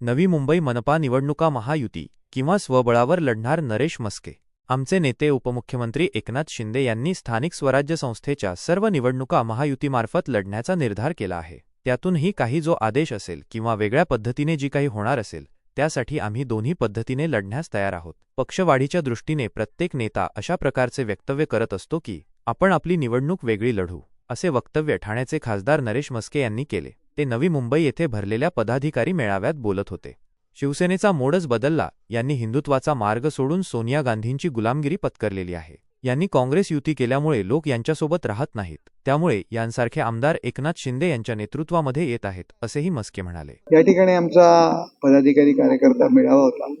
नवी मुंबई मनपा निवडणुका महायुती किंवा स्वबळावर लढणार नरेश मस्के. आमचे नेते उपमुख्यमंत्री एकनाथ शिंदे यांनी स्थानिक स्वराज्य संस्थेच्या सर्व निवडणुका महायुतीमार्फत लढण्याचा निर्धार केला आहे. त्यातूनही काही जो आदेश असेल किंवा वेगळ्या पद्धतीने जी काही होणार असेल त्यासाठी आम्ही दोन्ही पद्धतीने लढण्यास तयार आहोत. पक्षवाढीच्या दृष्टीने प्रत्येक नेता अशा प्रकारचे वक्तव्य करत असतो की आपण आपली निवडणूक वेगळी लढू असे वक्तव्य ठाण्याचे खासदार नरेश मस्के यांनी केले. ते नवी मुंबई येथे भरलेल्या पदाधिकारी मेळाव्यात बोलत होते. शिवसेनेचा मोडच बदलला यांनी हिंदुत्वाचा मार्ग सोडून सोनिया गांधींची गुलामगिरी पत्करलेली आहे. यांनी काँग्रेस युती केल्यामुळे लोक यांच्यासोबत राहत नाहीत त्यामुळे यांसारखे आमदार एकनाथ शिंदे यांच्या नेतृत्वामध्ये येत आहेत असेही मस्के म्हणाले. या ठिकाणी आमचा पदाधिकारी कार्यकर्ता मेळावा होता.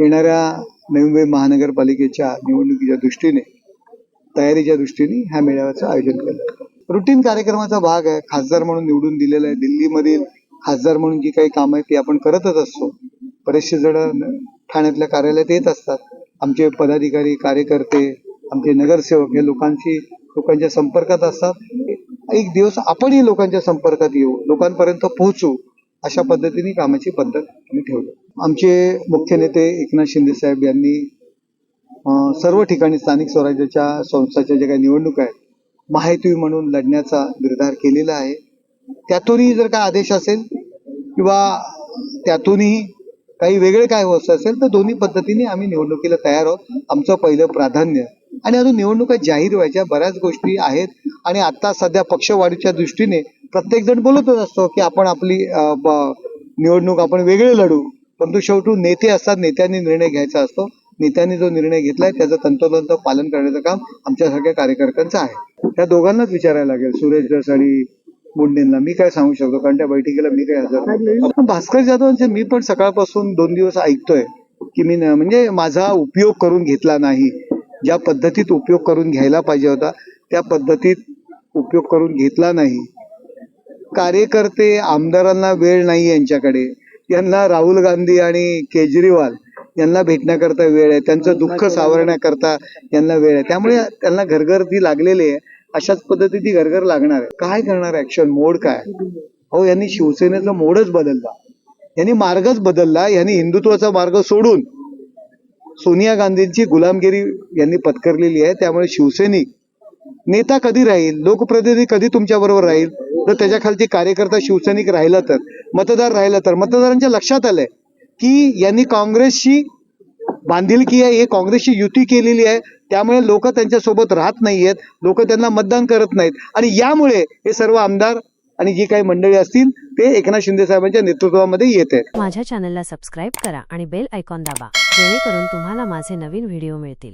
येणाऱ्या नवी मुंबई महानगरपालिकेच्या निवडणुकीच्या दृष्टीने तयारीच्या दृष्टीने ह्या मेळाव्याचं आयोजन केलं. रुटीन कार्यक्रमाचा भाग आहे. खासदार म्हणून निवडून दिलेला आहे. दिल्लीमधील खासदार म्हणून जी काही कामं आहेत ती आपण करतच असतो. बरेचसे जण ठाण्यातल्या कार्यालयात येत असतात. आमचे पदाधिकारी कार्यकर्ते आमचे नगरसेवक हे लोकांशी लोकांच्या संपर्कात असतात. एक दिवस आपणही लोकांच्या संपर्कात येऊ लोकांपर्यंत पोहोचू अशा पद्धतीने कामाची पद्धत आम्ही ठेवली. आमचे मुख्य नेते एकनाथ शिंदे साहेब यांनी सर्व ठिकाणी स्थानिक स्वराज्याच्या संस्थाच्या ज्या काही निवडणुका आहेत महायुती म्हणून लढण्याचा निर्धार केलेला आहे. त्यातूनही जर काय आदेश असेल किंवा त्यातूनही काही वेगळे काय होत असेल तर दोन्ही पद्धतीने आम्ही निवडणुकीला तयार आहोत. आमचं पहिलं प्राधान्य. आणि अजून निवडणुका जाहीर व्हायच्या बऱ्याच गोष्टी आहेत. आणि आता सध्या पक्षवाढीच्या दृष्टीने प्रत्येक जण बोलतच असतो की आपण आपली निवडणूक आपण वेगळे लढू. परंतु शेवटी नेते असतात नेत्यांनी निर्णय घ्यायचा असतो. नेत्यांनी जो निर्णय घेतलाय त्याचं तंतोतंत पालन करण्याचं काम आमच्यासारख्या कार्यकर्त्यांचं आहे. त्या दोघांनाच विचारायला लागेल सुरेश दस आणि मुंडेंना. मी काय सांगू शकतो? कारण त्या बैठकीला मी काय हजर. भास्कर जाधवांचे मी पण सकाळपासून दोन दिवस ऐकतोय की मी म्हणजे माझा उपयोग करून घेतला नाही. ज्या पद्धतीत उपयोग करून घ्यायला पाहिजे होता त्या पद्धतीत उपयोग करून घेतला नाही. कार्यकर्ते आमदारांना वेळ नाही यांच्याकडे. यांना राहुल गांधी आणि केजरीवाल यांना भेटण्याकरता वेळ आहे त्यांचं दुःख सावरण्याकरता यांना वेळ आहे. त्यामुळे त्यांना घरगर्दी लागलेली आहे अशाच पद्धतीची घरघर लागणार आहे. काय करणार ऍक्शन मोड काय? हो यांनी शिवसेनेचा मोडच बदलला. यांनी मार्गच बदलला यांनी हिंदुत्वाचा मार्ग सोडून सोनिया गांधींची गुलामगिरी यांनी पत्करलेली आहे. त्यामुळे शिवसैनिक नेता कधी राहील लोकप्रतिनिधी कधी तुमच्या बरोबर राहील? तर त्याच्या खालची कार्यकर्ता शिवसैनिक राहिला तर मतदार राहिला तर मतदारांच्या लक्षात आलंय. की यांनी काँग्रेसशी बांधिलकी आहे हे काँग्रेसची युती केलेली आहे त्यामुळे लोक त्यांच्यासोबत राहत नाही आहेत लोक त्यांना मतदान करत नाहीत. आणि यामुळे हे सर्व आमदार आणि जी काही मंडळी असतील ते एकनाथ शिंदे साहेबांच्या नेतृत्वामध्ये येत आहेत. माझ्या चॅनलला सबस्क्राईब करा आणि बेल आयकॉन दाबा जेणेकरून तुम्हाला माझे नवीन व्हिडिओ मिळतील.